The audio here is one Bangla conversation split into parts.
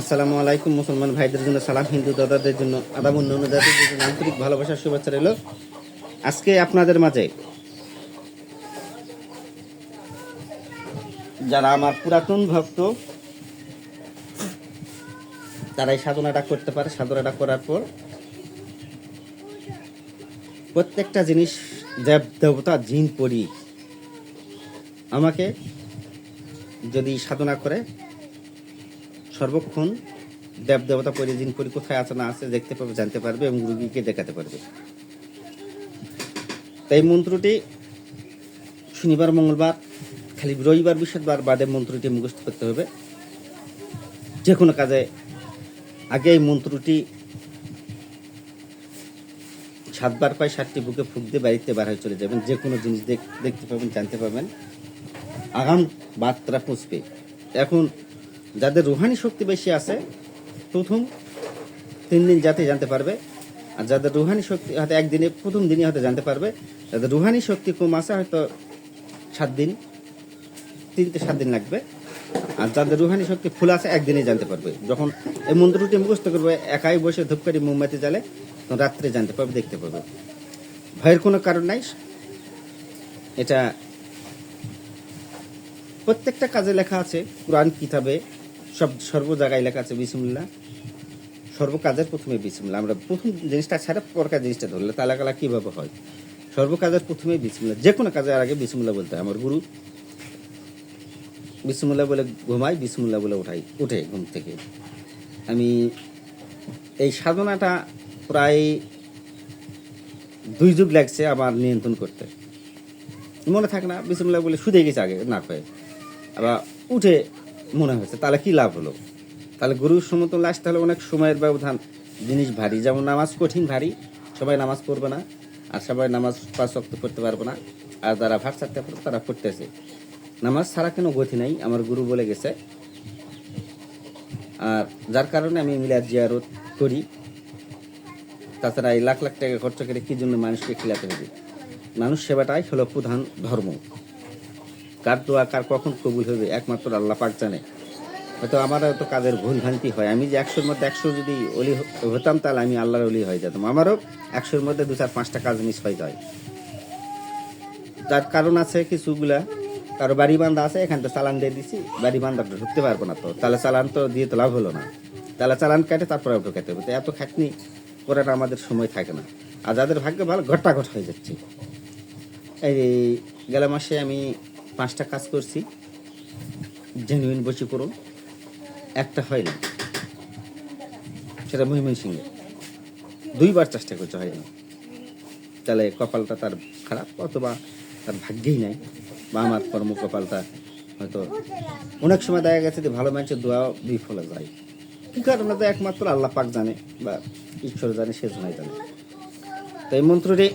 আসসালামু আলাইকুম, মুসলমান ভাইদের জন্য সালাম, হিন্দু দাদাদের জন্য আদাব অন্যান্য জাতির জন্য আন্তরিক ভালোবাসার শুভেচ্ছা রইল। আজকে আপনাদের মাঝে যারা আমার পুরাতন ভক্ত, তারা এই সাধনাটা করতে পারে। সাধনাটা করার পর প্রত্যেকটা জিনিস দেব, দেবতা, জিন পড়ি আমাকে যদি সাধনা করে সর্বক্ষণ দেব দেবতা পরি জিন পরি কোথায় আছে না আছে দেখতে পাবে, জানতে পারবে এবং রুগীকে দেখাতে পারবে। তাই মন্ত্রটি শনিবার, মঙ্গলবার, খালি রবিবার, বৃহস্পতিবার বাদে মন্ত্রটি মুখস্থ করতে হবে। যে কোনো কাজে আগে এই মন্ত্রটি সাতবার পায়, সাতটি বুকে ফুক দিয়ে বাড়িতে বার হয়ে চলে যাবেন। যে কোনো জিনিস দেখ- দেখতে পাবেন, জানতে পাবেন আগাম বার্তা পৌঁছবে এখন যাদের রুহানি শক্তি বেশি আছে, প্রথম তিন দিন যাতে জানতে পারবে। আর যাদের রুহানি শক্তি হয়তো একদিনে, প্রথম দিনই হয়তো জানতে পারবে। যাদের রুহানি শক্তি কম আছে, হয়তো সাত দিন, তিন থেকে সাত দিন লাগবে। আর যাদের রুহানি শক্তি ফুল আছে একদিনে জানতে পারবে। যখন এই মন্ত্রটি মুখস্থ করবে, একাই বসে ধূপকারি মোমবাতি জ্বালে, তখন রাত্রে জানতে পারবে, দেখতে পাবে ভয়ের কোনো কারণ নাই। এটা প্রত্যেকটা কাজে লেখা আছে, কোরআন কিতাবে সব সর্ব জায়গায় লেখা আছে বিসমুল্লাহ। সর্ব কাজের প্রথমে বিসমুল্লাহ। আমরা প্রথম জিনিসটা ছাড়া পরকার জিনিসটা ধরলে তালাকালা কীভাবে হয়? সর্ব কাজের প্রথমে বিসমুল্লাহ। যে কোনো কাজের আগে বিসমুল্লাহ বলতে হয়। আমার গুরু বিসমুল্লাহ বলে ঘুমাই বিসমুল্লাহ বলে উঠাই, উঠে ঘুম থেকে। আমি এই সাধনাটা প্রায় দুই যুগ লাগছে আমার নিয়ন্ত্রণ করতে। মনে থাকে না, বিসমুল্লাহ বলে শুধে গেছে আগে না কয়ে আবার উঠে মনে হয়েছে। তাহলে কি লাভ হলো? তাহলে গুরুর সমতুল্য আসতে তাহলে অনেক সময়ের ব্যবধান। জিনিস ভারী, যেমন নামাজ কঠিন, ভারী। সবাই নামাজ পড়বে না, আর সবাই নামাজ পাঁচ শক্ত পড়তে পারবে না। আর যারা ভাট চারতে পারবে, তারা পড়তেছে। নামাজ ছাড়া কোনো গতি নাই, আমার গুরু বলে গেছে। আর যার কারণে আমি মিলাদ জিয়ারত করি। তাছাড়া এই লাখ লাখ টাকা খরচ করে কি জন্য মানুষকে খিলাতে হবে? মানুষ সেবাটাই হলো প্রধান ধর্ম। কার দোয়া কার কখন কবুল হবে, একমাত্র আল্লাহ পাক জানে। হয়তো আমার হয়তো কাজের ভুল ভ্রান্তি হয়। আমি যে একশোর মধ্যে একশো যদি অলি হতাম, তাহলে আমি আল্লাহর অলি হয়ে যেতাম। আমারও একশোর মধ্যে দু চার পাঁচটা কাজ মিস হয়ে যায়। তার কারণ আছে কিছুগুলা। কারও বাড়ি বান্ধা আছে, এখান থেকে চালান দিয়ে দিছি। বাড়ি বান্ধাটা ঢুকতে পারব না তো। তাহলে চালান তো দিয়ে তো লাভ হলো না। তাহলে চালান কাটে তারপরে ঢুকাতে হবে। তো এত খাটনি করাটা আমাদের সময় থাকে না। আর যাদের ভাগ্য ভালো ঘটা ঘট হয়ে যাচ্ছে। এই গেল মাসে আমি পাঁচটা কাজ করছি জেনুইন বসে করুন একটা হয় না। সেটা মহিমন সিংহে দুইবার চেষ্টা করছে হয় না। তাহলে কপালটা তার খারাপ অথবা তার ভাগ্যেই নাই, বা আমার কর্ম কপালটা হয়তো অনেক সময় দেখা গেছে যে ভালো মানুষের দোয়া বিফলে যায়। কী কারণে তো একমাত্র আল্লাহ পাক জানে বা ঈশ্বর জানে, সে জন্যই জানে। তো এই মন্ত্রটি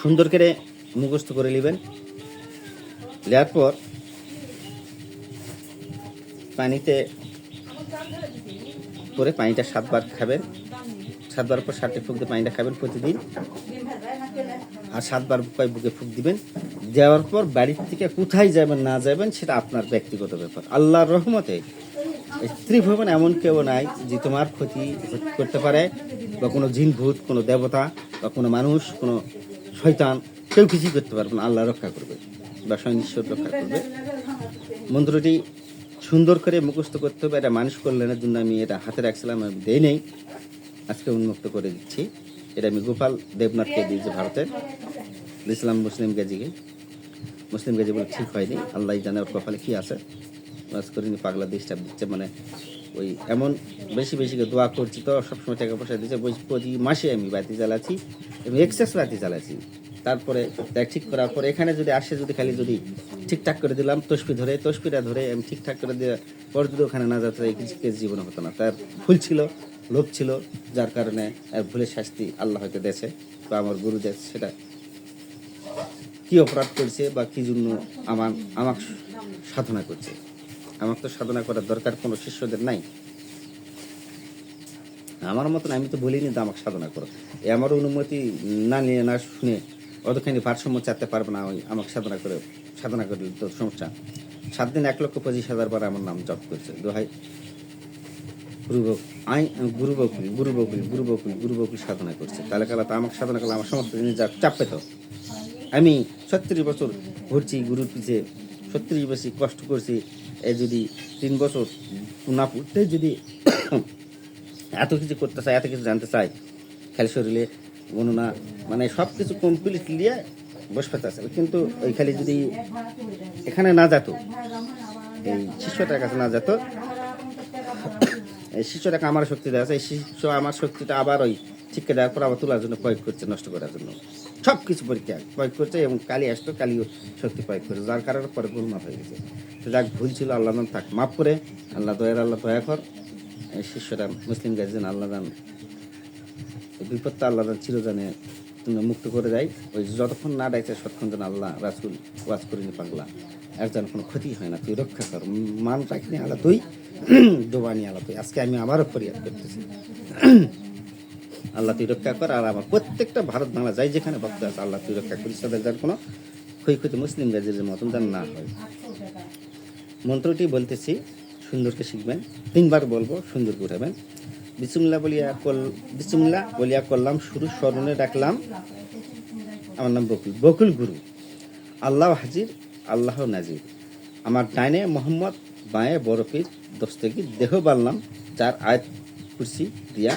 সুন্দর করে মুখস্থ করে নেবেন। নেওয়ার পর পানিতে করে পানিটা সাতবার খাবেন। সাতবার পর ষাটটি ফুক দিয়ে পানিটা খাবেন প্রতিদিন। আর সাতবার কয় বুকে ফুক দিবেন। দেওয়ার পর বাড়ির থেকে কোথায় যাবেন, না যাবেন, সেটা আপনার ব্যক্তিগত ব্যাপার। আল্লাহর রহমতে ত্রিভুবন এমন কেউ নাই যে তোমার ক্ষতি করতে পারে, বা কোনো জিন ভূত, কোনো দেবতা, বা কোনো মানুষ, কোনো শয়তান, কেউ কিছুই করতে পারবে না। আল্লাহ রক্ষা করবে। বা ঈশ্বর রক্ষা করবে। মন্ত্রটি সুন্দর করে মুখস্থ করতে হবে, এটা মানুষ কল্যাণের জন্য আমি এটা হাতে রাখছিলাম, আমি দেই নেই। আজকে উন্মুক্ত করে দিচ্ছি। এটা আমি গোপাল দেবনাথকে দিয়েছি ভারতের। ইসলাম মুসলিম গাজীকে। মুসলিম গাজী বলে ঠিক হয়নি। আল্লাহ জানে ওর কপালে কী আছে। বাস করিনি পাগলা ডিস্টার্ব দিচ্ছে মানে ওই এমন বেশি বেশি দোয়া করছি তো, সবসময় টাকা পয়সা দিচ্ছে। প্রতি মাসে আমি বাতি জ্বালাচ্ছি এবং এক্সেস বাতি জ্বালাচ্ছি। তারপরে ঠিক করার পরে এখানে যদি আসে, যদি খালি যদি ঠিকঠাক করে দিলাম তসপি ধরে তসপিটা ধরে আমি ঠিকঠাক করে দিয়ে পর যদি ওখানে না যেত কেস জীবনে হতো না। তার ভুল ছিল, লোভ ছিল, যার কারণে ভুলের শাস্তি আল্লাহ হয়তো দেছে বা আমার গুরু দেশ সেটা কি অপরাধ করছে বা কি জন্য আমার, আমাকে সাধনা করছে। আমার তো সাধনা করার দরকার কোনো শিষ্যদের নাই। আমার মতন আমি তো বলিনি তো আমাকে সাধনা করো। এ আমার অনুমতি না নিয়ে, না শুনে অতখানি ভারসাম্য চাতে পারবে না ওই আমাকে সাধনা করে, সাধনা করলে তো সমস্যা। সাত দিন এক লক্ষ পঁচিশ হাজার বার আমার নাম জপ করছে। দোহাই। গুরু আই গুরু বকুল গুরু বকুল গুরু বকুল গুরু বকুল সাধনা করছে। তাহলে কালা তো আমাকে সাধনা করলে আমার সমস্ত জিনিস যা চাপ পেত আমি ছত্রিশ বছর ঘুরছি গুরুর পিছে, ছত্রিশ বছর কষ্ট করছি। এ যদি তিন বছর না পড়তে যদি এত কিছু করতে চাই এত কিছু জানতে চাই খালি শরীরে গণনা মানে সব কিছু কমপ্লিট নিয়ে বসে আছে। কিন্তু ওই খালি যদি এখানে না যেত, এই শিষ্যটার কাছে না যেত, এই শিষ্যটাকে আমার শক্তি দেওয়া আছে, এই শিষ্য আমার শক্তিটা আবার ওই শিক্ষা দেওয়ার পর আবার তোলার জন্য প্রয়োগ করছে, নষ্ট করার জন্য। সব কিছু পরীক্ষা প্রয়োগ করছে এবং কালি আসতো, কালিও শক্তি প্রয়োগ করছে, যার কারণে পরে ভুল মাফ হয়ে গেছে। তো যাক, ভুল ছিল আল্লাহ থাক, মাফ করে, আল্লাহ দয়ার, আল্লাহ দয়া কর শিষ্যটা মুসলিম গাইছেন আল্লাহ বিপদটা আল্লাহ চিরজানে তুমি মুক্ত করে দেয়। ওই যতক্ষণ না ডাইছে ততক্ষণ যেন আল্লাহ রাসুল ওয়াজ করিনি পাগলা। এর যেন কোনো ক্ষতি হয় না, তুই রক্ষা কর। মান রাখিনি আলা তুই ডোবানি আলা তুই। আজকে আমি আবারও ফরিয়াদ করতেছি। আল্লাহ তুই রক্ষা কর, আর আমার প্রত্যেকটা ভারত, বাংলা, যাই যেখানে ভক্ত আছে, আল্লাহ তুই রক্ষা করিস। তাদের যেন কোনো ক্ষয়ক্ষতি মুসলিম গাজের মতন যেন না হয়। মন্ত্রটি বলতেছি, সুন্দরকে শিখবেন। তিনবার বলব সুন্দর উঠাবেন। বিসুমলা বলিয়া কল বিসুমলা বলিয়া করলাম শুরু স্মরণে রাখলাম আমার নাম বকুল। বকুল গুরু। আল্লাহ হাজির, আল্লাহ নাজির। আমার ডাইনে মোহাম্মদ, বাঁয়ে বরফির দস্তগির দেহ বানলাম যার আয়াত কুরসি দিয়া।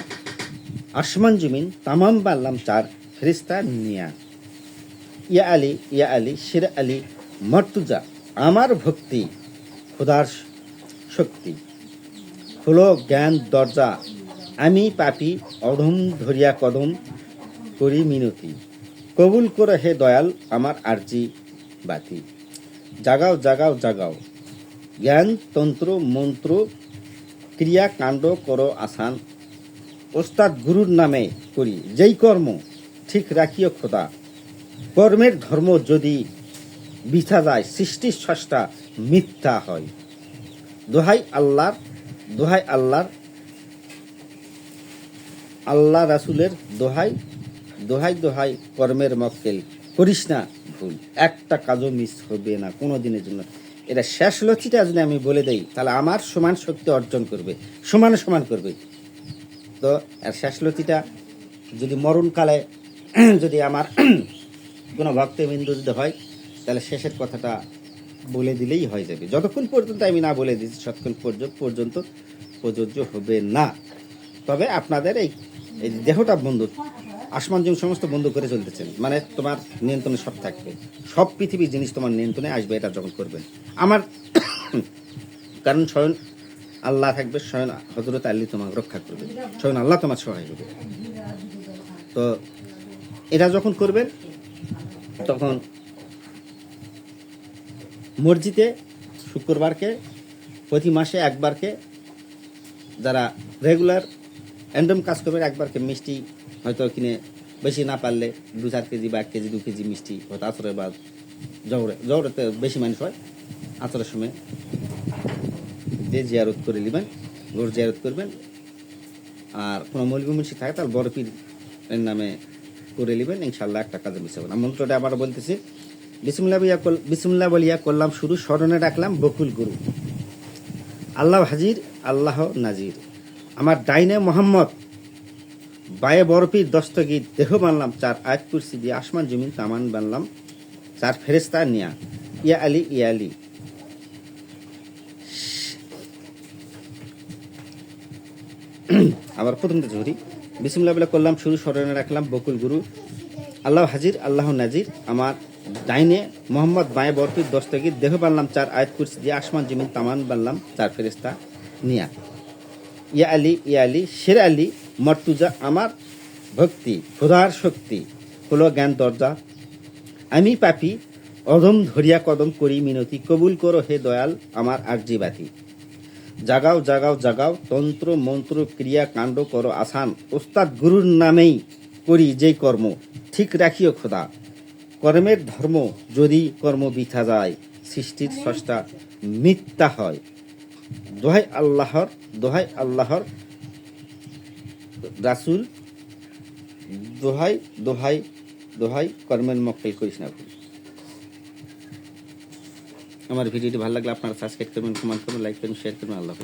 আসমান জমিন তামাম বানলাম চার ফেরিস্তা নিয়া। ইয়া আলী ইয়া আলী, শির আলী, মর্তুজা, আমার ভক্তি, খোদার শক্তি। হলো জ্ঞান, দরজা আমি পাপি, অধম ধরিয়া কদম করি মিনতি। কবুল করে হে দয়াল, আমার আর্জি বাতি। জাগাও জাগাও জাগাও। জ্ঞান, তন্ত্র, মন্ত্র, ক্রিয়া, কাণ্ড, করো, আসান। ওস্তাদ গুরুর নামে করি। যেই কর্ম, ঠিক রাখিও খোদা। কর্মের ধর্ম যদি বিথা যায়, সৃষ্টির সষ্টা মিথ্যা হয়। দোহাই আল্লাহর দোহাই আল্লাহর আল্লাহ রাসুলের দোহাই দোহাই দোহাই কর্মের মক্কেল। করিস না ভুল। একটা কাজও মিস হবে না, কোনো দিনের জন্য। এটা শেষ লক্ষ্যটা যদি আমি বলে দেই, তাহলে আমার সমান শক্তি অর্জন করবে, সমান সমান করবে। তো আর শেষ লক্ষ্যটা, যদি মরণকালে যদি আমার কোনো ভক্তবিন্দু যদি হয়, তাহলে শেষের কথাটা বলে দিলেই হয়ে যাবে। যতক্ষণ পর্যন্ত আমি না বলে দিচ্ছি পর্যন্ত পর্যন্ত প্রযোজ্য হবে না। তবে আপনাদের এই এই দেহটা বন্ধু, আসমান জমি সমস্ত বন্ধ করে চলতেছেন মানে তোমার নিয়ন্ত্রণে সব থাকবে। সব পৃথিবীর জিনিস তোমার নিয়ন্ত্রণে আসবে, এটা যখন করবেন আমার কারণ স্বয়ং আল্লাহ থাকবে, স্বয়ং হজরত আল্লি তোমাকে রক্ষা করবে। স্বয়ং আল্লাহ তোমার সহায় হবে। তো এটা যখন করবেন তখন মসজিদে শুক্রবারকে, প্রতি মাসে একবারকে যারা রেগুলার অ্যান্ডম কাজ করবেন একবারকে মিষ্টি হয়তো কিনে বেশি না পারলে দু চার কেজি বা এক কেজি, দু কেজি মিষ্টি হয়তো আচরে বা জহরে জহরেতে বেশি মানুষ হয়। আচরের সময় যে জিয়ারত করে নেবেন গরু জিয়ারত করবেন। আর কোনো মৌলিক মুন্সি থাকে পীর এর নামে করে নেবেন ইনশাল্লাহ একটা কাজে মিশাবো। না মন্ত্রটা আবার বলতেছি, বিসমুল্লাহ বলিয়া বিসমুল্লাহ বলিয়া করলাম শুরু, স্মরণে রাখলাম বকুল গুরু। আল্লাহ হাজির, আল্লাহ নাজির। আমার ডাইনে মোহাম্মদ। বায়ে বরফির দস্তগীর দেহ বানলাম, চার আয়াত কুরসি দিয়ে আসমান জমিন তামান বানলাম, চার ফেরেস্তা নিয়া, ইয়া আলী ইয়া আলী। আবার প্রথমটা ঝুরি বিসমুল্লাহ বলে করলাম, শুরু স্মরণে রাখলাম, বকুল গুরু। আল্লাহ হাজির, আল্লাহ নাজির, আমার ডাইনে মোহাম্মদ বাঁয়ে বরফির দস্তগীর দেহ বানলাম, চার আয়াত কুরসি দিয়ে আসমান জমিন তামান বানলাম, চার ফেরেস্তা নিয়া। ইয়া আলী ইয়া শের আলী মর্তুজা আমার ভক্তি, খোদার শক্তি। হলো জ্ঞান দরজা। আমি পাপি, অধম ধরিয়া কদম করি মিনতি। কবুল করো হে দয়াল আমার আরজি বাতি জাগাও জাগাও জাগাও, তন্ত্র, মন্ত্র, ক্রিয়া, কাণ্ড করো আসান। ওস্তাদ গুরুর নামেই করি যেই কর্ম। ঠিক রাখিও খোদা। কর্মের ধর্ম যদি কর্ম বিথা যায়, সৃষ্টির স্রষ্টা মিথ্যা হয়। দোহাই আল্লাহর দোহাই আল্লাহর রাসুল, দোহাই দোহাই দোহাই কর্মের মক্কেল করিস না ভুল আমার ভিডিওটি ভালো লাগলে আপনারা সাবস্ক্রাইব করবেন কমেন্ট করবেন লাইক করবেন শেয়ার করবেন, আল্লাহ।